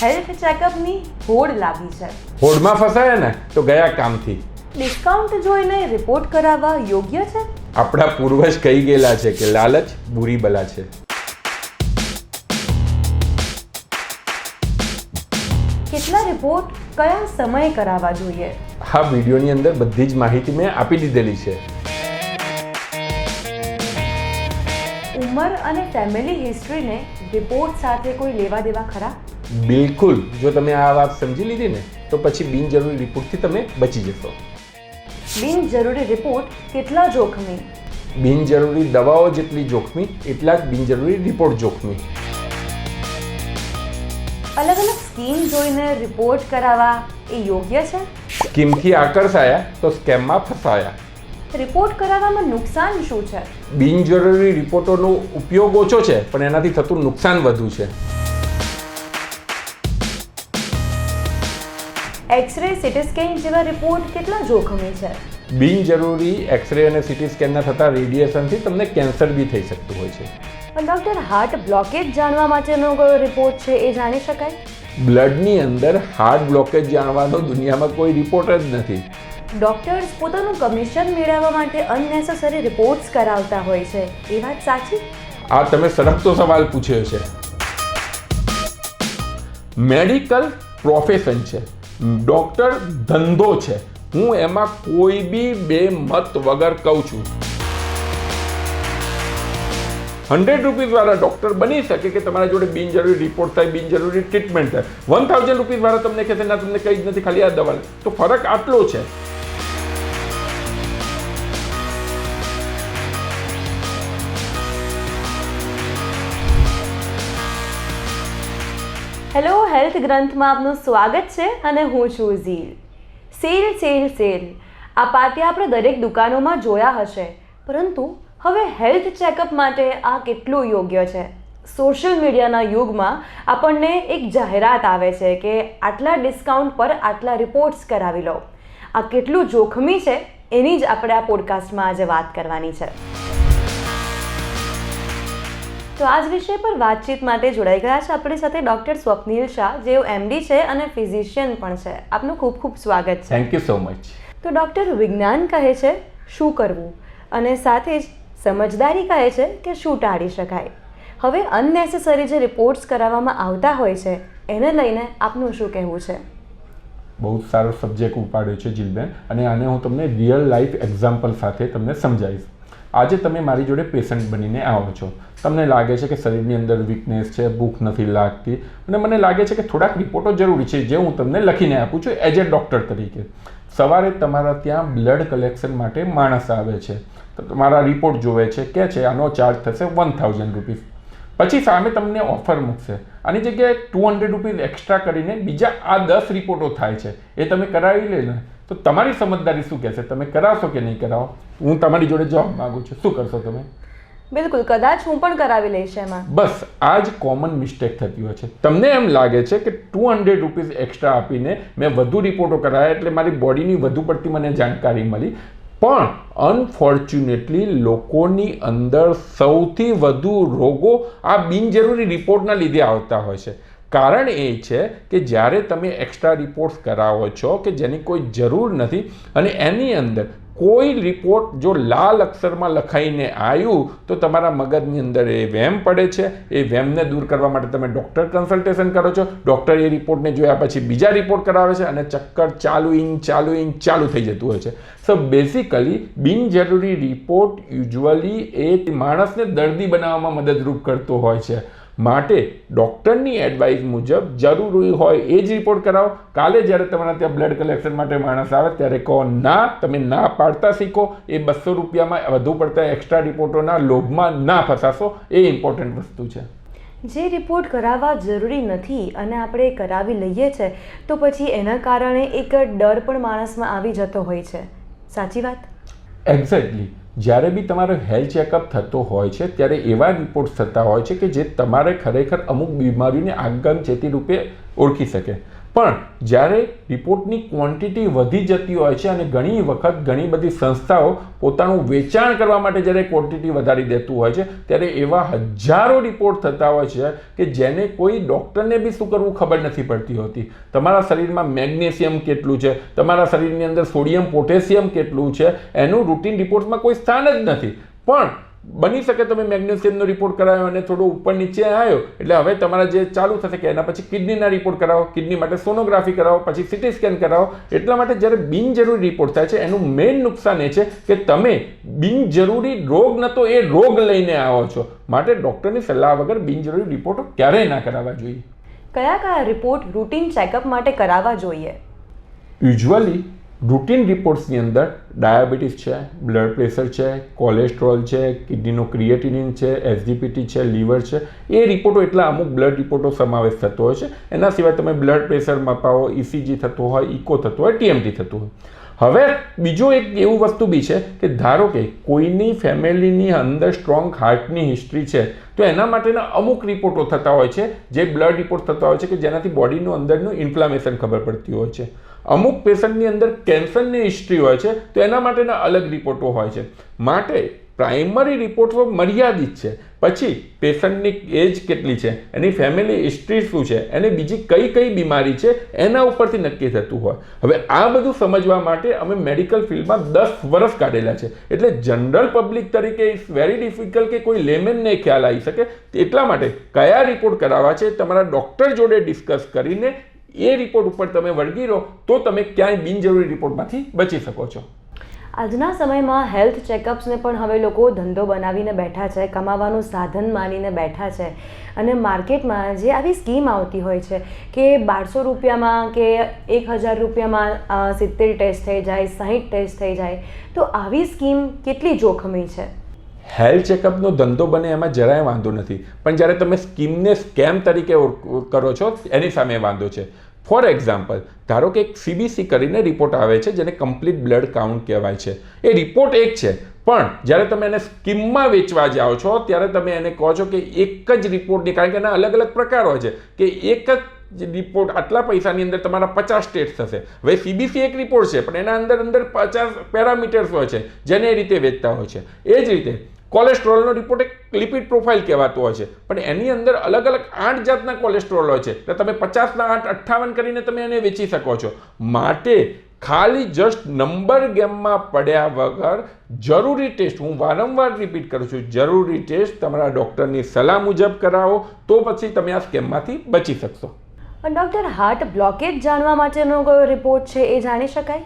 Health ચેકઅપની હોડ લાગી છે. હોડમાં ફસાયા ને તો ગયા કામથી. ડિસ્કાઉન્ટ જોઈને રિપોર્ટ કરાવવા યોગ્ય છે? આપણા પૂર્વજ કહી ગયેલા છે કે લાલચ બુરી બલા છે. કેટલા રિપોર્ટ કયા સમયે કરાવવા જોઈએ? આ વિડીયોની અંદર બધી જ માહિતી મેં આપી દીધેલી છે. ઉંમર અને ફેમિલી હિસ્ટ્રીને રિપોર્ટ સાથે કોઈ લેવા દેવા ખરા? બિલકુલ. જો તમે આ વાત સમજી લીધી ને તો પછી બિનજરૂરી રિપોર્ટથી તમે બચી જશો. બિનજરૂરી રિપોર્ટ કેટલા જોખમી? બિનજરૂરી દવાઓ જેટલી જોખમી એટલા જ બિનજરૂરી રિપોર્ટ જોખમી. અલગ અલગ સ્કીમ જોઈને રિપોર્ટ કરાવવા એ યોગ્ય છે? સ્કીમથી આકર્ષાયા તો સ્કેમમાં ફસાયા. રિપોર્ટ કરાવવામાં નુકસાન શું છે? બિનજરૂરી રિપોર્ટોનો ઉપયોગ ઓછો છે પણ એનાથી થતું નુકસાન વધુ છે. એક્સરે સિટી સ્કેન જેવા રિપોર્ટ કેટલા જોખમી છે? બિનજરૂરી એક્સરે અને સિટી સ્કેનના થતા રેડિયેશનથી તમને કેન્સર બી થઈ શકતું હોય છે. પણ ડૉક્ટર હાર્ટ બ્લોકેજ જાણવા માટેનો કયો રિપોર્ટ છે એ જાણી શકાય? બ્લડની અંદર હાર્ટ બ્લોકેજ જાણવાનો દુનિયામાં કોઈ રિપોર્ટ જ નથી. ડોક્ટર્સ પોતાનું કમિશન મેળવવા માટે અનનેસેસરી રિપોર્ટ્સ કરાવતા હોય છે. એ વાત સાચી? આ તમે સળગતો સવાલ પૂછ્યો છે. મેડિકલ પ્રોફેશન છે. ડૉક્ટર ધંધો છે. હું એમાં કોઈ બી બે મત વગર કહું છું. હંડ્રેડ રૂપીઝ વાળા ડૉક્ટર બની શકે કે તમારા જોડે બિનજરૂરી રિપોર્ટ થાય, બિનજરૂરી ટ્રીટમેન્ટ થાય. વન થાઉઝન્ડ રૂપીઝ વાળા તમને કહેશે, ના, તમને કંઈ જ નથી, ખાલી આ દવા તો ફરક આટલો છે. હેલો હેલ્થ ગ્રંથમાં આપનું સ્વાગત છે અને હું છું ઝીલ. Sale sale sale. આ પાટિયા આપણે દરેક દુકાનોમાં જોયા હશે. પરંતુ હવે હેલ્થ ચેકઅપ માટે આ કેટલું યોગ્ય છે? સોશિયલ મીડિયાના યુગમાં આપણને એક જાહેરાત આવે છે કે આટલા ડિસ્કાઉન્ટ પર આટલા રિપોર્ટ્સ કરાવી લો. આ કેટલું જોખમી છે એની જ આપણે આ પોડકાસ્ટમાં આજે વાત કરવાની છે. તો આજ વિષય પર વાતચીત માટે જોડાઈ ગયા છે આપણી સાથે ડૉક્ટર સ્વપ્નિલ શાહ જેઓ એમડી છે અને ફિઝિશિયન પણ છે. આપનું ખૂબ ખૂબ સ્વાગત છે. થેન્ક યુ સો મચ તો ડૉક્ટર વિજ્ઞાન કહે છે શું કરવું? અને સાથે જ સમજદારી કહે છે કે શું ટાળી શકાય. હવે અનનેસેસરી જે રિપોર્ટ્સ કરાવવામાં આવતા હોય છે એને લઈને આપનું શું કહેવું છે? બહુ સારો સબ્જેક્ટ ઉપાડ્યો છે જીલબેન. અને આને હું તમને રિયલ લાઈફ એક્ઝામ્પલ સાથે તમને સમજાવીશ. આજે તમે મારી જોડે પેશન્ટ બનીને આવો છો. તમને લાગે છે કે શરીરની અંદર વીકનેસ છે, ભૂખ નથી લાગતી, અને મને લાગે છે કે થોડાક રિપોર્ટો જરૂરી છે જે હું તમને લખીને આપું છું એઝ એ ડૉક્ટર તરીકે. સવારે તમારા ત્યાં બ્લડ કલેક્શન માટે માણસ આવે છે. તો તમારા રિપોર્ટ જોવે છે, કે છે, આનો ચાર્જ થશે વન થાઉઝન્ડ રૂપીઝ પછી સામે તમને ઓફર મૂકશે. આની જગ્યાએ ટુ હંડ્રેડ રૂપીઝ એક્સ્ટ્રા કરીને બીજા આ દસ રિપોર્ટો થાય છે. એ તમે કરાવી લે ને તો તમારી સમજદારી શું કહેશે? તમે કરાવશો કે નહીં કરાવો? હું તમારી જોડે જવાબ માગું છું. શું કરશો તમે? બિલકુલ. કદાચ હું પણ કરાવી લઈશ એમાં. બસ આ જ કોમન મિસ્ટેક થતી હોય છે. તમને એમ લાગે છે કે ટુ હંડ્રેડ રૂપીઝ એક્સ્ટ્રા આપીને મેં વધુ રિપોર્ટો કરાયા એટલે મારી બોડીની વધુ પડતી મને જાણકારી મળી. પણ અનફોર્ચ્યુનેટલી લોકોની અંદર સૌથી વધુ રોગો આ બિનજરૂરી રિપોર્ટના લીધે આવતા હોય છે. કારણ એ છે કે જ્યારે તમે એક્સ્ટ્રા રિપોર્ટ્સ કરાવો છો કે જેની કોઈ જરૂર નથી અને એની અંદર કોઈ રિપોર્ટ જો લાલ અક્ષરમાં લખાઈને આવ્યું, તો તમારા મગજની અંદર એ વેમ પડે છે. એ વેમને દૂર કરવા માટે તમે ડૉક્ટર કન્સલ્ટેશન કરો છો. ડૉક્ટર એ રિપોર્ટને જોયા પછી બીજા રિપોર્ટ કરાવે છે અને ચક્કર ચાલુ ઇન ચાલુ ઇન ચાલુ થઈ જતું હોય છે. સો બેઝિકલી બિનજરૂરી રિપોર્ટ યુઝ્યુઅલી એ માણસને દર્દી બનાવવામાં મદદરૂપ કરતો હોય છે. માટે ડૉક્ટરની એડવાઇસ મુજબ જરૂરી હોય એ જ રિપોર્ટ કરાવો. કાલે જ્યારે તમારા ત્યાં બ્લડ કલેક્શન માટે માણસ આવે ત્યારે કહો ના તમે ના પાડતા શીખો. એ બસો રૂપિયામાં વધુ પડતા એક્સ્ટ્રા રિપોર્ટોના લોભમાં ના ફસાશો. એ ઇમ્પોર્ટન્ટ વસ્તુ છે. જે રિપોર્ટ કરાવવા જરૂરી નથી અને આપણે કરાવી લઈએ છે તો પછી એના કારણે એક ડર પણ માણસમાં આવી જતો હોય છે. સાચી વાત? એક્ઝેક્ટલી જ્યારે બી તમારો હેલ્થ ચેકઅપ થતો હોય છે, ત્યારે એવા રિપોર્ટ્સ થતા હોય છે કે જે તમારે ખરેખર અમુક બીમારીને આગમ ચેતી રૂપે ઓળખી શકે. પણ જ્યારે રિપોર્ટની ક્વોન્ટિટી વધી જતી હોય છે અને ઘણી વખત ઘણી બધી સંસ્થાઓ પોતાનું વેચાણ કરવા માટે જ્યારે ક્વોન્ટિટી વધારી દેતું હોય છે, ત્યારે એવા હજારો રિપોર્ટ થતા હોય છે કે જેને કોઈ ડૉક્ટરને બી શું કરવું ખબર નથી પડતી હોતી. તમારા શરીરમાં મેગ્નેશિયમ કેટલું છે? તમારા શરીરની અંદર સોડિયમ, પોટેશિયમ કેટલું છે? એનું રૂટીન રિપોર્ટમાં કોઈ સ્થાન જ નથી. પણ બની શકે તમે મેગ્નેશિયમનો રિપોર્ટ કરાયો અને થોડો ઉપર નીચે આવ્યો. એટલે હવે તમારા જે ચાલુ થશે કે એના પછી કિડનીના રિપોર્ટ કરાવો કિડની માટે સોનોગ્રાફી કરાવો પછી સિટી સ્કેન કરાવો એટલા માટે જ્યારે બિનજરૂરી રિપોર્ટ થાય છે એનું મેઇન નુકસાન એ છે કે તમે બિનજરૂરી રોગ નતો એ રોગ લઈને આવો છો. માટે ડૉક્ટરની સલાહ વગર બિનજરૂરી રિપોર્ટો ક્યારેય ના કરાવવા જોઈએ. કયા કયા રિપોર્ટ રૂટીન ચેકઅપ માટે કરાવવા જોઈએ? યુઝ્યુઅલી રૂટીન રિપોર્ટ્સની અંદર ડાયાબિટીસ છે બ્લડ પ્રેશર છે કોલેસ્ટ્રોલ છે કિડનીનો ક્રિએટિનિન છે એસજીપીટી છે લીવર છે. એ રિપોર્ટો એટલા અમુક બ્લડ રિપોર્ટો સમાવેશ થતો હોય છે. એના સિવાય તમે બ્લડ પ્રેશર મપાવો ઇસીજી થતો હોય ઇકો થતો હોય ટીએમટી થતું હોય. હવે બીજો એક એવું વસ્તુ બી છે કે ધારો કે કોઈની ફેમિલીની અંદર સ્ટ્રોંગ હાર્ટની હિસ્ટ્રી છે, તો એના માટેના અમુક રિપોર્ટો થતા હોય છે, જે બ્લડ રિપોર્ટ થતા હોય છે કે જેનાથી બોડીનું અંદરનું ઇન્ફ્લામેશન ખબર પડતી હોય છે. અમુક પેશન્ટની અંદર કેન્સરની હિસ્ટ્રી હોય છે, તો એના માટેના અલગ રિપોર્ટો હોય છે. માટે પ્રાઇમરી રિપોર્ટો મર્યાદિત છે. પછી પેશન્ટની એજ કેટલી છે, એની ફેમિલી હિસ્ટ્રી શું છે એને બીજી કઈ કઈ બીમારી છે, એના ઉપરથી નક્કી થતું હોય. હવે આ બધું સમજવા માટે અમે મેડિકલ ફિલ્ડમાં દસ વર્ષ કાઢેલા છે. એટલે જનરલ પબ્લિક તરીકે ઇટ્સ વેરી ડિફિકલ્ટ કે કોઈ લેમેનને ખ્યાલ આવી શકે. એટલા માટે કયા રિપોર્ટ કરાવવા છે, તમારા ડૉક્ટર જોડે ડિસ્કસ કરીને એ રિપોર્ટ ઉપર તમે વળગી રહો, તો તમે ક્યાંય બિનજરૂરી રિપોર્ટમાંથી બચી શકો છો. આજના સમયમાં હેલ્થ ચેકઅપ્સને પણ હવે લોકો ધંધો બનાવીને બેઠા છે, કમાવાનું સાધન માનીને બેઠા છે. અને માર્કેટમાં જે આવી સ્કીમ આવતી હોય છે કે બારસો રૂપિયામાં કે એક હજાર રૂપિયામાં સિત્તેર ટેસ્ટ થઈ જાય, સાહીઠ ટેસ્ટ થઈ જાય, તો આવી સ્કીમ કેટલી જોખમી છે? હેલ્થ ચેકઅપનો ધંધો બને એમાં જરાય વાંધો નથી. પણ જ્યારે તમે સ્કીમને સ્કેમ તરીકે કરો છો, એની સામે વાંધો છે. ફોર એક્ઝામ્પલ, ધારો કે એક સીબીસી કરીને રિપોર્ટ આવે છે, જેને કમ્પ્લીટ બ્લડ કાઉન્ટ કહેવાય છે. એ રિપોર્ટ એક છે, પણ જ્યારે તમે એને સ્કીમમાં વેચવા જાઓ છો, ત્યારે તમે એને કહો છો કે એક જ રિપોર્ટની કારણ કે એના અલગ અલગ પ્રકાર હોય છે. કે એક જ રિપોર્ટ આટલા પૈસાની અંદર તમારા પચાસ સ્ટેટ થશે. હવે સીબીસી એક રિપોર્ટ છે, પણ એના અંદર અંદર પચાસ પેરામીટર્સ હોય છે, જેને એ રીતે વેચતા હોય છે. એ જ રીતે કોલેસ્ટ્રોલનો રિપોર્ટ એક લિપિડ પ્રોફાઇલ કહેવાતો હોય છે. પણ એની અંદર અલગ અલગ આઠ જાતના કોલેસ્ટ્રોલ હોય છે. એટલે તમે પચાસના આઠ અઠ્ઠાવન કરીને તમે એને વેચી શકો છો. માટે ખાલી જસ્ટ નંબર ગેમમાં પડ્યા વગર જરૂરી ટેસ્ટ હું વારંવાર રિપીટ કરું છું જરૂરી ટેસ્ટ તમારા ડૉક્ટરની સલાહ મુજબ કરાવો તો પછી તમે આ સ્કેમમાંથી બચી શકશો. ડૉક્ટર હાર્ટ બ્લોકેજ જાણવા માટેનો કયો રિપોર્ટ છે એ જાણી શકાય?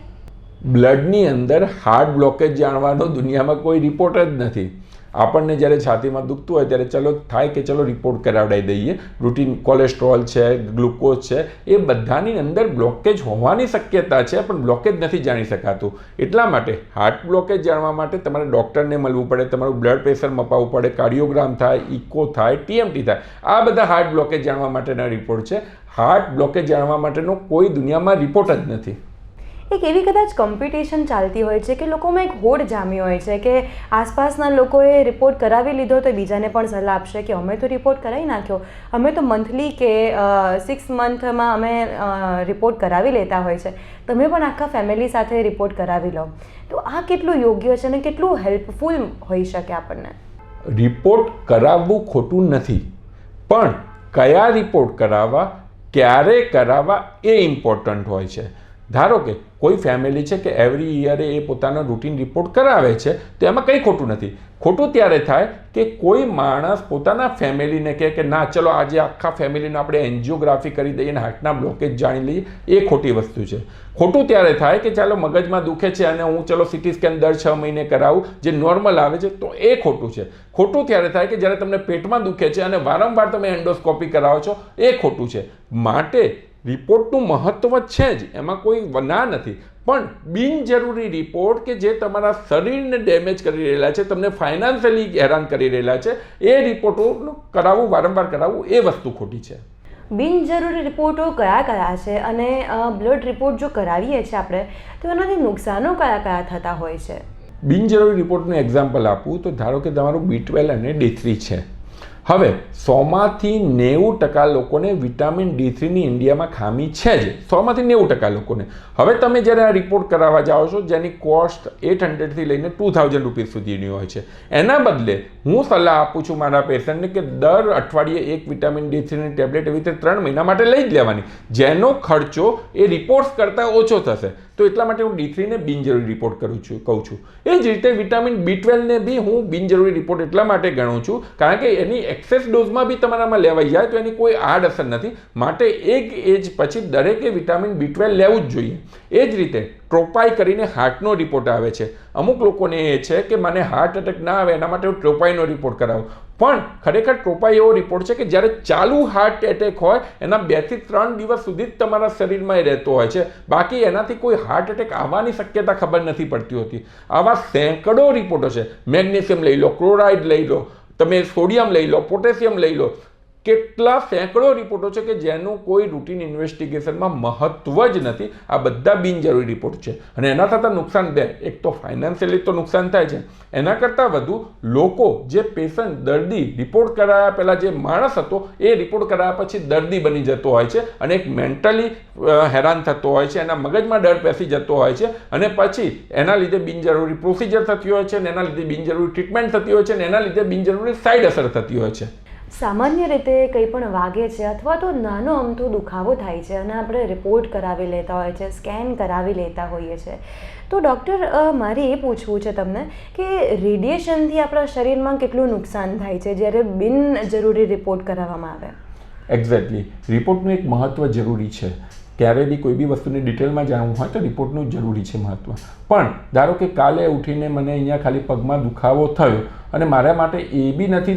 બ્લડની અંદર હાર્ટ બ્લોકેજ જાણવાનો દુનિયામાં કોઈ રિપોર્ટ જ નથી. આપણને જ્યારે છાતીમાં દુખતું હોય ત્યારે ચલો થાય કે ચલો રિપોર્ટ કરાવડાવી દઈએ. રૂટીન કોલેસ્ટ્રોલ છે ગ્લુકોઝ છે, એ બધાની અંદર બ્લોકેજ હોવાની શક્યતા છે, પણ બ્લોકેજ નથી જાણી શકાતું. એટલા માટે હાર્ટ બ્લોકેજ જાણવા માટે તમારે ડૉક્ટરને મળવું પડે, તમારું બ્લડ પ્રેશર મપાવવું પડે કાર્ડિયોગ્રામ થાય ઇકો થાય ટીએમટી થાય. આ બધા હાર્ટ બ્લોકેજ જાણવા માટેના રિપોર્ટ છે. હાર્ટ બ્લોકેજ જાણવા માટેનો કોઈ દુનિયામાં રિપોર્ટ જ નથી. એક એવી કદાચ કોમ્પિટિશન ચાલતી હોય છે કે લોકોમાં એક હોડ જામી હોય છે કે આસપાસના લોકોએ રિપોર્ટ કરાવી લીધો તો બીજાને પણ સલાહ આપશે કે અમે તો રિપોર્ટ કરાવી નાખ્યો. અમે તો મંથલી કે સિક્સ મંથમાં અમે રિપોર્ટ કરાવી લેતા હોય છે. તમે પણ આખા ફેમિલી સાથે રિપોર્ટ કરાવી લો. તો આ કેટલું યોગ્ય છે અને કેટલું હેલ્પફુલ હોઈ શકે આપણને? રિપોર્ટ કરાવવું ખોટું નથી. પણ કયા રિપોર્ટ કરાવવા, ક્યારે કરાવવા એ ઇમ્પોર્ટન્ટ હોય છે. ધારો કે કોઈ ફેમિલી છે કે એવરી યરે એ પોતાનો રૂટીન રિપોર્ટ કરાવે છે, તો એમાં કંઈ ખોટું નથી. ખોટું ત્યારે થાય કે કોઈ માણસ પોતાના ફેમિલીને કહે કે ના, ચલો આજે આખા ફેમિલીને આપણે એન્જિયોગ્રાફી કરી દઈએ અને હાર્ટના બ્લોકેજ જાણી લઈએ, એ ખોટી વસ્તુ છે. ખોટું ત્યારે થાય કે ચાલો મગજમાં દુખે છે અને હું ચલો સિટી સ્કેન દર છ મહિને કરાવું, જે નોર્મલ આવે છે, તો એ ખોટું છે. ખોટું ત્યારે થાય કે જ્યારે તમને પેટમાં દુખે છે અને વારંવાર તમે એન્ડોસ્કોપી કરાવો છો, એ ખોટું છે. માટે રિપોર્ટનું મહત્ત્વ છે જ એમાં કોઈ ના નથી. પણ બિનજરૂરી રિપોર્ટ કે જે તમારા શરીરને ડેમેજ કરી રહેલા છે તમને ફાઇનાન્શિયલી હેરાન કરી રહેલા છે એ રિપોર્ટો કરાવવું વારંવાર કરાવવું એ વસ્તુ ખોટી છે. બિનજરૂરી રિપોર્ટો કયા કયા છે અને બ્લડ રિપોર્ટ જો કરાવીએ છીએ આપણે તો એનાથી નુકસાનો કયા કયા થતા હોય છે? બિનજરૂરી રિપોર્ટનું એક્ઝામ્પલ આપું તો ધારો કે તમારું બી ટ્વેલ્વ અને ડી થ્રી છે. હવે, સોમાંથી નેવું ટકા લોકોને વિટામિન ડી થ્રીની ઇન્ડિયામાં ખામી છે જ. સોમાંથી નેવું ટકા લોકોને. હવે તમે જ્યારે આ રિપોર્ટ કરાવવા જાઓ છો, જેની કોસ્ટ એટ હંડ્રેડથી લઈને ટુ થાઉઝન્ડ રૂપીઝ સુધીની હોય છે. એના બદલે હું સલાહ આપું છું મારા પેશન્ટને કે દર અઠવાડિયે એક વિટામિન ડી થ્રીની ટેબ્લેટ એવી રીતે ત્રણ મહિના માટે લઈ જ લેવાની. જેનો ખર્ચો એ રિપોર્ટ્સ કરતાં ઓછો થશે. તો એટલા માટે હું ડી બિનજરૂરી રિપોર્ટ કરું છું, કહું છું. એ જ રીતે વિટામિન બી ટ્વેલ્વને બી હું બિનજરૂરી રિપોર્ટ એટલા માટે ગણું છું, કારણ કે એની એક્સેસ ડોઝમાં બી તમારામાં લેવાઈ જાય તો એની કોઈ આડ અસર નથી. માટે એક એજ પછી દરેકે વિટામિન બી ટ્વેલ્વ લેવું જ જોઈએ. એ જ રીતે ટ્રોપાઈ કરીને હાર્ટનો રિપોર્ટ આવે છે. અમુક લોકોને એ છે કે મને હાર્ટ એટેક ના આવે, એના માટે હું ટ્રોપાઈનો રિપોર્ટ કરાવું. પણ ખરેખર ટ્રોપાઈ એવો રિપોર્ટ છે કે જ્યારે ચાલુ હાર્ટ એટેક હોય, એના બેથી ત્રણ દિવસ સુધી જ તમારા શરીરમાં એ રહેતો હોય છે. બાકી એનાથી કોઈ હાર્ટ એટેક આવવાની શક્યતા ખબર નથી પડતી હોતી. આવા સેંકડો રિપોર્ટો છે. મેગ્નેશિયમ લઈ લો, ક્લોરાઇડ લઈ લો, તમે સોડિયમ લઈ લો, પોટેશિયમ લઈ લો. કેટલા સેંકડો રિપોર્ટો છે કે જેનું કોઈ રૂટીન ઇન્વેસ્ટિગેશનમાં મહત્વ જ નથી. આ બધા બિનજરૂરી રિપોર્ટ છે. અને એના થતાં નુકસાન બે. એક તો ફાઇનાન્શિયલી તો નુકસાન થાય છે. એના કરતાં વધુ લોકો જે પેશન્ટ દર્દી રિપોર્ટ કરાયા પહેલાં જે માણસ હતો, એ રિપોર્ટ કરાયા પછી દર્દી બની જતો હોય છે અને એક મેન્ટલી હેરાન થતો હોય છે. એના મગજમાં ડર બેસી જતો હોય છે અને પછી એના લીધે બિનજરૂરી પ્રોસિજર થતી હોય છે અને એના લીધે બિનજરૂરી ટ્રીટમેન્ટ થતી હોય છે અને એના લીધે બિનજરૂરી સાઇડ અસર થતી હોય છે. સામાન્ય રીતે કંઈ પણ વાગે છે અથવા તો નાનો અમથો દુખાવો થાય છે અને આપણે રિપોર્ટ કરાવી લેતા હોય છે સ્કેન કરાવી લેતા હોઈએ છીએ તો ડૉક્ટર મારે એ પૂછવું છે તમને કે રેડિયેશનથી આપણા શરીરમાં કેટલું નુકસાન થાય છે જ્યારે બિનજરૂરી રિપોર્ટ કરાવવામાં આવે? એક્ઝેક્ટલી રિપોર્ટનું એક મહત્વ જરૂરી છે. ત્યારે બી કોઈ બી વસ્તુની ડિટેલમાં જાણવું હોય તો રિપોર્ટનું જરૂરી છે મહત્વ. પણ ધારો કે કાલે ઉઠીને મને અહીંયા ખાલી પગમાં દુખાવો થયો અને મારા માટે એ બી નથી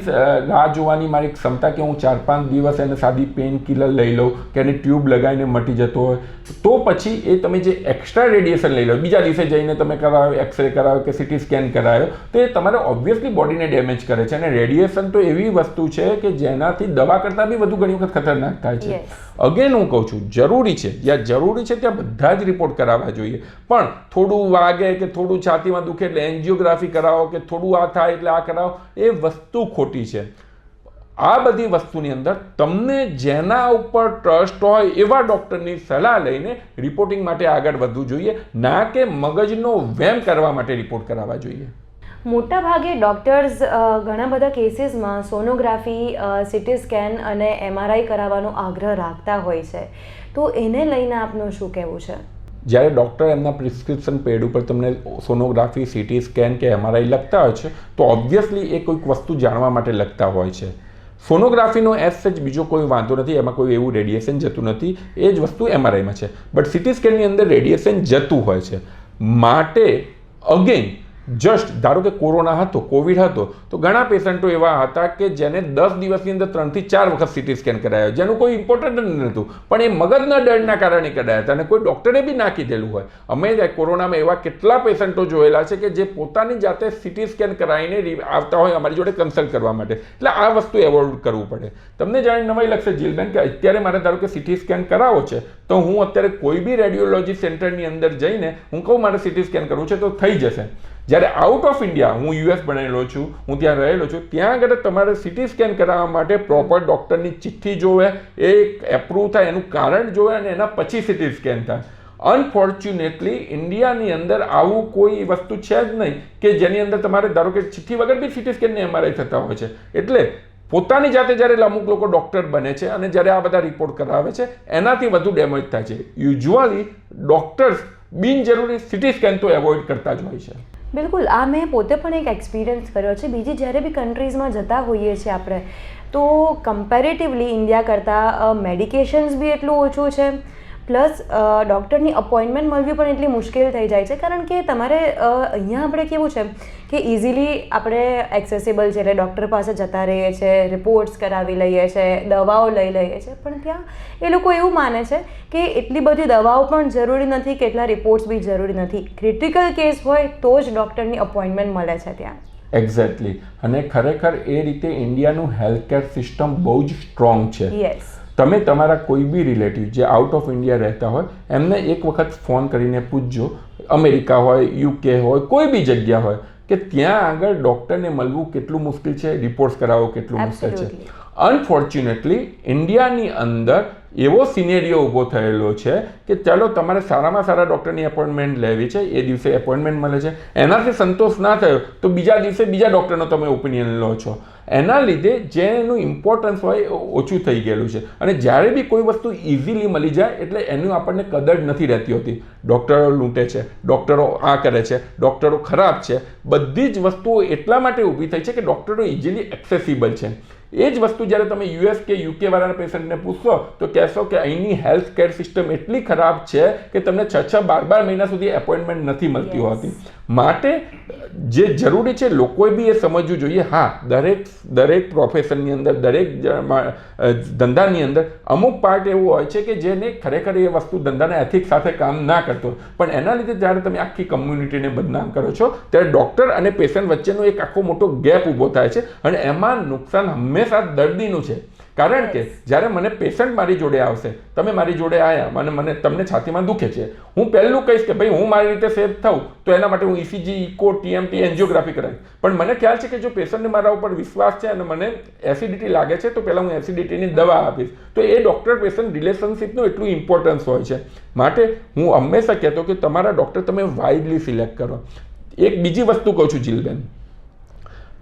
રાહ જોવાની મારી ક્ષમતા કે હું ચાર પાંચ દિવસ એને સાદી પેન કિલર લઈ લઉં કે એને ટ્યુબ લગાવીને મટી જતો હોય. તો પછી એ તમે જે એક્સ્ટ્રા રેડિયેશન લઈ લો બીજા દિવસે જઈને તમે કરાવો એક્સરે કરાવ્યો કે સિટી સ્કેન કરાવ્યો તો એ તમારે ઓબ્વિયસલી બોડીને ડેમેજ કરે છે. અને રેડિયેશન તો એવી વસ્તુ છે કે જેનાથી દવા કરતાં બી વધુ ઘણી વખત ખતરનાક થાય છે. અગેન હું કહું છું જરૂરી છે જ્યાં જરૂરી છે ત્યાં બધા જ રિપોર્ટ કરાવવા જોઈએ. પણ થોડું વાગે કે થોડું છાતીમાં દુખે એટલે એન્જિયોગ્રાફી કરાવો કે થોડું આ થાય એટલે આ કરાવો. એ વસ્તુ ખોટી છે. આ બધી વસ્તુની અંદર તમને જેના ઉપર ટ્રસ્ટ હોય એવા ડૉક્ટરની સલાહ લઈને રિપોર્ટિંગ માટે આગળ વધવું જોઈએ, ના કે મગજનો વેમ કરવા માટે રિપોર્ટ કરાવવા જોઈએ. મોટા ભાગે ડૉક્ટર્સ ઘણા બધા કેસીસમાં સોનોગ્રાફી સિટી સ્કેન અને એમઆરઆઈ કરાવવાનો આગ્રહ રાખતા હોય છે. તો એને લઈને આપનું શું કહેવું છે? જ્યારે ડૉક્ટર એમના પ્રિસ્ક્રિપ્શન પેડ ઉપર તમને સોનોગ્રાફી સીટી સ્કેન કે એમઆરઆઈ લખતા હોય છે, તો ઓબ્વિયસલી એ કોઈક વસ્તુ જાણવા માટે લખતા હોય છે. સોનોગ્રાફીનો એસ જ બીજો કોઈ વાંધો નથી, એમાં કોઈ એવું રેડિયેશન જતું નથી, એ જ વસ્તુ એમઆરઆઈમાં છે. બટ સીટી સ્કેનની અંદર રેડિયેશન જતું હોય છે. માટે અગેન જસ્ટ ધારો કે કોરોના હતો, કોવિડ હતો, તો ઘણા પેશન્ટો એવા હતા કે જેને દસ દિવસની અંદર ત્રણથી ચાર વખત સિટી સ્કેન કરાયો, જેનું કોઈ ઇમ્પોર્ટન્ટ નહોતું. પણ એ મગજના ડરના કારણે કરાયા હતા અને કોઈ ડૉક્ટરે બી નાખી દેલું હોય. અમે કોરોનામાં એવા કેટલા પેશન્ટો જોયેલા છે કે જે પોતાની જાતે સિટી સ્કેન કરાવીને આવતા હોય અમારી જોડે કન્સલ્ટ કરવા માટે. એટલે આ વસ્તુ એવોર્ડ કરવું પડે. તમને જાણે નવાઈ લાગશે, જીલબેન, કે અત્યારે મારે ધારો કે સિટી સ્કેન કરાવો છે, તો હું અત્યારે કોઈ બી રેડિયોલોજી સેન્ટરની અંદર જઈને હું કહું મારે સિટી સ્કેન કરવું છે, તો થઈ જશે. જ્યારે આઉટ ઓફ ઇન્ડિયા હું યુએસ બનેલો છું, હું ત્યાં રહેલો છું, ત્યાં આગળ તમારે સિટી સ્કેન કરાવવા માટે પ્રોપર ડૉક્ટરની ચિઠ્ઠી જોવે, એ એપ્રુવ થાય, એનું કારણ જોવે અને એના પછી સિટી સ્કેન થાય. અનફોર્ચ્યુનેટલી ઇન્ડિયાની અંદર આવું કોઈ વસ્તુ છે જ નહીં કે જેની અંદર તમારે ધારો કે ચિઠ્ઠી વગર બી સિટી સ્કેનને એમઆરઆઈ થતા હોય છે. એટલે પોતાની જાતે જ્યારે અમુક લોકો ડૉક્ટર બને છે અને જ્યારે આ બધા રિપોર્ટ કરાવે છે, એનાથી વધુ ડેમેજ થાય છે. યુઝ્યુઅલી ડૉક્ટર્સ બિનજરૂરી સિટી સ્કેન તો એવોઇડ કરતા જ હોય છે. બિલકુલ. આ મેં પોતે પણ એક એક્સપિરિયન્સ કર્યો છે. બીજી જ્યારે બી કન્ટ્રીઝમાં જતા હોઈએ છીએ આપણે, તો કમ્પેરેટિવલી ઇન્ડિયા કરતાં મેડિકેશન્સ બી એટલું ઓછું છે. પ્લસ ડૉક્ટરની અપોઇન્ટમેન્ટ મળવી પણ એટલી મુશ્કેલ થઈ જાય છે. કારણ કે તમારે અહીંયા આપણે કેવું છે કે ઇઝીલી આપણે એક્સેસિબલ છે એટલે ડૉક્ટર પાસે જતા રહીએ છીએ રિપોર્ટ્સ કરાવી લઈએ છીએ દવાઓ લઈ લઈએ છીએ પણ ત્યાં એ લોકો એવું માને છે કે એટલી બધી દવાઓ પણ જરૂરી નથી કેટલા રિપોર્ટ્સ બી જરૂરી નથી. ક્રિટિકલ કેસ હોય તો જ ડૉક્ટરની અપોઇન્ટમેન્ટ મળે છે ત્યાં. એક્ઝેક્ટલી અને ખરેખર એ રીતે ઇન્ડિયાનું હેલ્થકેર સિસ્ટમ બહુ જ સ્ટ્રોંગ છે. યસ તમે તમારા કોઈ બી રિલેટિવ જે આઉટ ઓફ ઇન્ડિયા રહેતા હોય એમને એક વખત ફોન કરીને પૂછજો. અમેરિકા હોય યુકે હોય કોઈ બી જગ્યા હોય કે ત્યાં આગળ ડૉક્ટરને મળવું કેટલું મુશ્કેલ છે રિપોર્ટ્સ કરાવવો કેટલું મુશ્કેલ છે. અનફોર્ચ્યુનેટલી ઇન્ડિયાની અંદર એવો સિનેરિયો ઊભો થયેલો છે કે ચાલો તમારે સારામાં સારા ડૉક્ટરની એપોઇન્ટમેન્ટ લેવી છે, એ દિવસે એપોઇન્ટમેન્ટ મળે છે. એનાથી સંતોષ ના થયો તો બીજા દિવસે બીજા ડૉક્ટરનો તમે ઓપિનિયન લો છો. એના લીધે જેનું ઇમ્પોર્ટન્સ હોય એ ઓછું થઈ ગયેલું છે. અને જ્યારે બી કોઈ વસ્તુ ઇઝીલી મળી જાય એટલે એનું આપણને કદર નથી રહેતી હોતી. ડૉક્ટરો લૂંટે છે ડૉક્ટરો આ કરે છે ડૉક્ટરો ખરાબ છે. બધી જ વસ્તુઓ એટલા માટે ઊભી થઈ છે કે ડૉક્ટરો ઇઝીલી એક્સેસિબલ છે. એ જ વસ્તુ જ્યારે તમે યુએસ કે યુકે વાળાના પેશન્ટને પૂછશો તો કહેશો કે અહીંની હેલ્થ કેર સિસ્ટમ એટલી ખરાબ છે કે તમને છ છ બાર બાર મહિના સુધી એપોઇન્ટમેન્ટ નથી મળતી હોતી. માટે, જે જરૂરી છે, લોકોએ બી એ સમજવું જોઈએ, હા, દરેક દરેક પ્રોફેશનની અંદર, દરેક ધંધાની અંદર અમુક પાર્ટ એવું હોય છે કે જેને ખરેખર એ વસ્તુ ધંધાના એથિક્સ સાથે કામ ના કરતો પણ એના લીધે જ્યારે તમે આખી કમ્યુનિટીને બદનામ કરો છો, ત્યારે ડૉક્ટર અને પેશન્ટ વચ્ચેનો એક આખો મોટો ગેપ ઊભો થાય છે અને એમાં નુકસાન હંમેશા દર્દીનું છે. કારણ કે જ્યારે મને પેશન્ટ મારી જોડે આવશે તમે મારી જોડે આવ્યા મને મને તમને છાતીમાં દુખે છે હું પહેલું કહીશ કે ભાઈ હું મારી રીતે સેફ થઉં તો એના માટે હું ઇસીજી ઇકો ટીએમટી એન્જિયોગ્રાફી કરાવીશ. પણ મને ખ્યાલ છે કે જો પેશન્ટને મારા ઉપર વિશ્વાસ છે અને મને એસિડિટી લાગે છે તો પહેલાં હું એસિડિટીની દવા આપીશ. તો એ ડૉક્ટર પેશન્ટ રિલેશનશિપનું એટલું ઇમ્પોર્ટન્સ હોય છે. માટે હું હંમેશા કહેતો કે તમારા ડૉક્ટર તમે વાઇડલી સિલેક્ટ કરો. એક બીજી વસ્તુ કહું છું જીલબેન.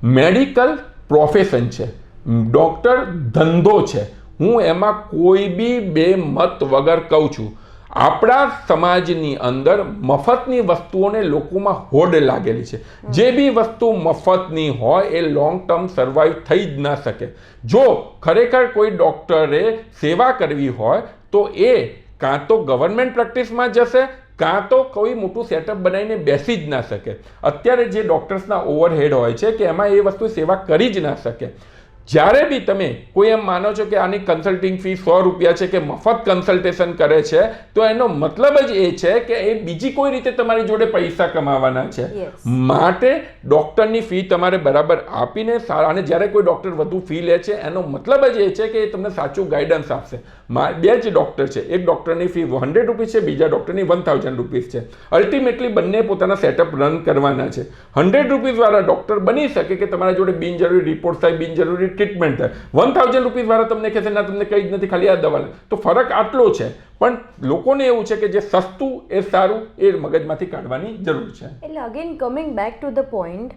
મેડિકલ પ્રોફેશન છે. ડૉક્ટર ધંધો છે. હું એમાં કોઈ બી બે મત વગર કહું છું. આપણા સમાજની અંદર મફતની વસ્તુઓને લોકોમાં હોડ લાગેલી છે. જે બી વસ્તુ મફતની હોય એ લોંગ ટર્મ સર્વાઈવ થઈ જ ના શકે. જો ખરેખર કોઈ ડૉક્ટરે સેવા કરવી હોય, તો એ કાં તો ગવર્મેન્ટ પ્રેક્ટિસમાં જશે, કાં તો કોઈ મોટું સેટઅપ બનાવીને બેસી જ ના શકે. અત્યારે જે ડૉક્ટર્સના ઓવરહેડ હોય છે કે એમાં એ વસ્તુ સેવા કરી જ ના શકે. જ્યારે બી તમે કોઈ એમ માનો છો કે આની કન્સલ્ટિંગ ફી સો રૂપિયા છે કે મફત કન્સલ્ટેશન કરે છે તો એનો મતલબ જ એ છે કે એ બીજી કોઈ રીતે તમારી જોડે પૈસા કમાવાના છે. માટે ડૉક્ટરની ફી તમારે બરાબર આપીને અને જ્યારે કોઈ ડૉક્ટર વધુ ફી લે છે એનો મતલબ જ એ છે કે એ તમને સાચું ગાઈડન્સ આપશે. બે જ ડૉક્ટર છે. એક ડૉક્ટરની ફી હંડ્રેડ રૂપીસ છે, બીજા ડૉક્ટરની વન થાઉઝન્ડ રૂપીસ છે. અલ્ટિમેટલી બંને પોતાના સેટઅપ રન કરવાના છે. હંડ્રેડ રૂપીસવાળા ડૉક્ટર બની શકે કે તમારા જોડે બિનજરૂરી રિપોર્ટ થાય, બિનજરૂરી ટ્રીટમેન્ટ થાય. વન થાઉઝન્ડ રૂપીસવાળા તમને કહેશે, ના, તમને કંઈ જ નથી, ખાલી આ દવા તો ફરક આટલો છે. પણ લોકોને એવું છે કે જે સસ્તું એ સારું એ મગજમાંથી કાઢવાની જરૂર છે. એટલે again coming back to the point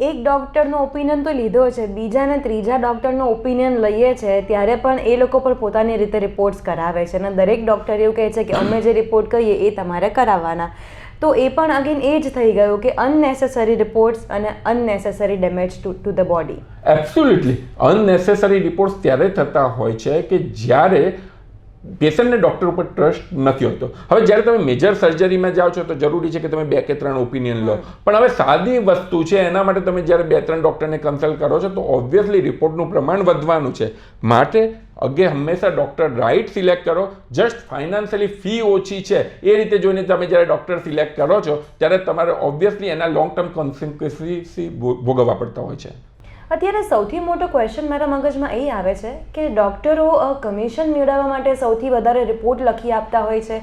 એક ડૉક્ટરનો ઓપિનિયન તો લીધો છે બીજા અને ત્રીજા ડૉક્ટરનો ઓપિનિયન લઈએ છે, ત્યારે પણ એ લોકો પણ પોતાની રીતે રિપોર્ટ્સ કરાવે છે. અને દરેક ડૉક્ટર એવું કહે છે કે, અમે જે રિપોર્ટ કહીએ એ તમારે કરાવવાના. તો એ પણ અગેન એ જ થઈ ગયું કે અનનેસેસરી રિપોર્ટ્સ અને unnecessary damage to to the body absolutely unnecessary reports ત્યારે થતા હોય છે કે જ્યારે પેશન્ટને ડૉક્ટર ઉપર ટ્રસ્ટ નથી હોતો. હવે જ્યારે તમે મેજર સર્જરીમાં જાઓ છો તો જરૂરી છે કે તમે બે કે ત્રણ ઓપિનિયન લો. પણ હવે સાદી વસ્તુ છે એના માટે તમે જ્યારે બે ત્રણ ડૉક્ટરને કન્સલ્ટ કરો છો તો ઓબ્વિયસલી રિપોર્ટનું પ્રમાણ વધવાનું છે. માટે અગે હંમેશા ડૉક્ટર રાઇટ સિલેક્ટ કરો. જસ્ટ ફાઇનાન્શિયલી ફી ઓછી છે. એ રીતે જોઈને તમે જ્યારે ડૉક્ટર સિલેક્ટ કરો છો ત્યારે તમારે ઓબ્વિયસલી એના લોંગ ટર્મ કોન્સિક્વન્સી ભોગવવા પડતા હોય છે. અત્યારે સૌથી મોટો ક્વેશ્ચન મારા મગજમાં એ આવે છે કે ડૉક્ટરો કમિશન મેળવવા માટે સૌથી વધારે રિપોર્ટ લખી આપતા હોય છે.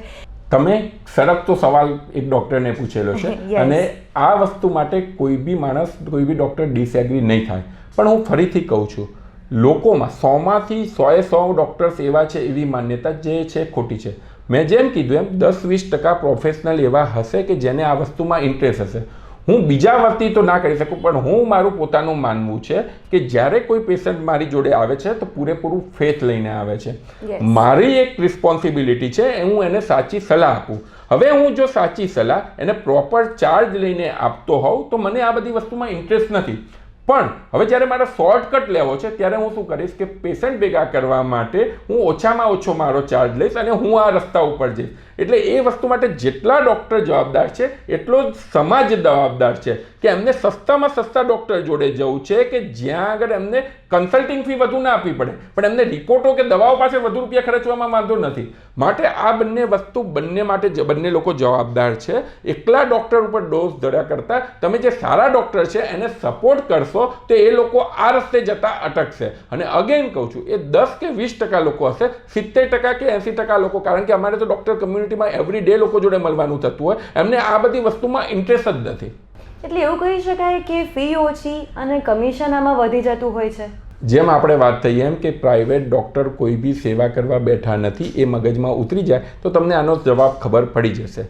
તમે સરકતો સવાલ એક ડૉક્ટરને પૂછેલો છે. અને આ વસ્તુ માટે કોઈ બી માણસ કોઈ બી ડૉક્ટર ડિસએગ્રી નહીં થાય. પણ હું ફરીથી કહું છું લોકોમાં સોમાંથી સોએ સો ડૉક્ટર્સ એવા છે એવી માન્યતા જે છે ખોટી છે. મેં જેમ કીધું એમ દસ વીસ ટકા પ્રોફેશનલ એવા હશે કે જેને આ વસ્તુમાં ઇન્ટરેસ્ટ હશે. હું બીજા વતી તો ના કરી શકું પણ હું મારું પોતાનું માનવું છે કે જ્યારે કોઈ પેશન્ટ મારી જોડે આવે છે તો પૂરેપૂરું ફેથ લઈને આવે છે. મારી એક રિસ્પોન્સિબિલિટી છે એ હું એને સાચી સલાહ આપું. હવે હું જો સાચી સલાહ એને પ્રોપર ચાર્જ લઈને આપતો હોઉં તો મને આ બધી વસ્તુમાં ઇન્ટરેસ્ટ નથી. પણ હવે જ્યારે મારે શોર્ટકટ લેવો છે, ત્યારે હું શું કરીશ કે પેશન્ટ ભેગા કરવા માટે હું ઓછામાં ઓછો મારો ચાર્જ લઈશ અને હું આ રસ્તા ઉપર જઈશ. એટલે એ વસ્તુ માટે જેટલા ડૉક્ટર જવાબદાર છે, એટલો જ સમાજ જવાબદાર છે કે એમને સસ્તામાં સસ્તા ડૉક્ટર જોડે જવું છે કે જ્યાં આગળ એમને કન્સલ્ટિંગ ફી વધુ ના આપવી પડે. પણ એમને રિપોર્ટો કે દવાઓ પાસે વધુ રૂપિયા ખર્ચવામાં વાંધો નથી. માટે આ બંને વસ્તુ બંને માટે બંને લોકો જવાબદાર છે. એકલા ડૉક્ટર ઉપર ડોઝ ધર્યા કરતાં તમે જે સારા ડૉક્ટર છે, એને સપોર્ટ કરશો તો એ લોકો આ રસ્તે જતાં અટકશે. અને અગેન કહું છું, એ દસ કે વીસ ટકા લોકો હશે, સિત્તેર ટકા કે એંસી ટકા લોકો, કારણ કે અમારે તો ડૉક્ટર કમ્યુનિટીમાં એવરી ડે લોકો જોડે મળવાનું થતું હોય. એમને આ બધી વસ્તુમાં ઇન્ટરેસ્ટ જ નથી. એટલે એવું કહી શકાય કે ફી ઓછી અને કમિશન આમાં વધી જતું હોય છે? જેમ આપણે વાત થઈ એમ કે પ્રાઇવેટ ડૉક્ટર કોઈ બી સેવા કરવા બેઠા નથી, એ મગજમાં ઉતરી જાય, તો તમને આનો જવાબ ખબર પડી જશે.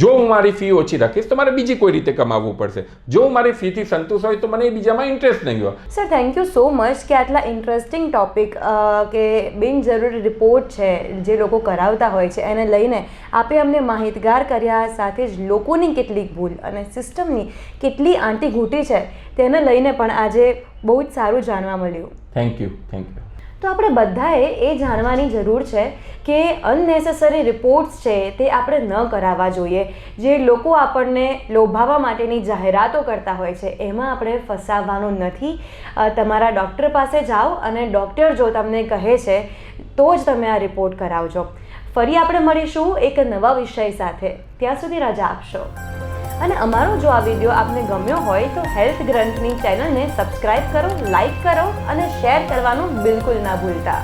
જો હું મારી ફી ઓછી રાખીશ તો મારે બીજી કોઈ રીતે કમાવવું પડશે. જો હું મારી ફીથી સંતુષ્ટ હોય તો મને એ બીજામાં ઇન્ટરેસ્ટ નહીં હોય. Sir thank you so much કે આટલા ઇન્ટરેસ્ટિંગ ટોપિક કે બિનજરૂરી રિપોર્ટ છે જે લોકો કરાવતા હોય છે. એને લઈને આપે અમને માહિતગાર કર્યા સાથે જ લોકોની કેટલીક ભૂલ અને સિસ્ટમની કેટલી આંટી ઘૂંટી છે તેને લઈને પણ આજે બહુ જ સારું જાણવા મળ્યું. થેન્ક યુ થેન્ક યુ તો આપણે બધાએ એ જાણવાની જરૂર છે કે અનનેસેસરી રિપોર્ટ્સ છે તે આપણે ન કરાવવા જોઈએ. જે લોકો આપણને લોભાવવા માટેની જાહેરાતો કરતા હોય છે, એમાં આપણે ફસાવવાનું નથી. તમારા ડૉક્ટર પાસે જાઓ અને ડૉક્ટર જો તમને કહે છે, તો જ તમે આ રિપોર્ટ કરાવજો. ફરી આપણે મળીશું એક નવા વિષય સાથે. ત્યાં સુધી રજા આપશો. અને અમારો જો આ વીડિયો આપને ગમ્યો હોય તો હેલ્થ ગ્રંથની ચેનલને સબસ્ક્રાઇબ કરો, લાઇક કરો અને શેર કરવાનું બિલકુલ ના ભૂલતા.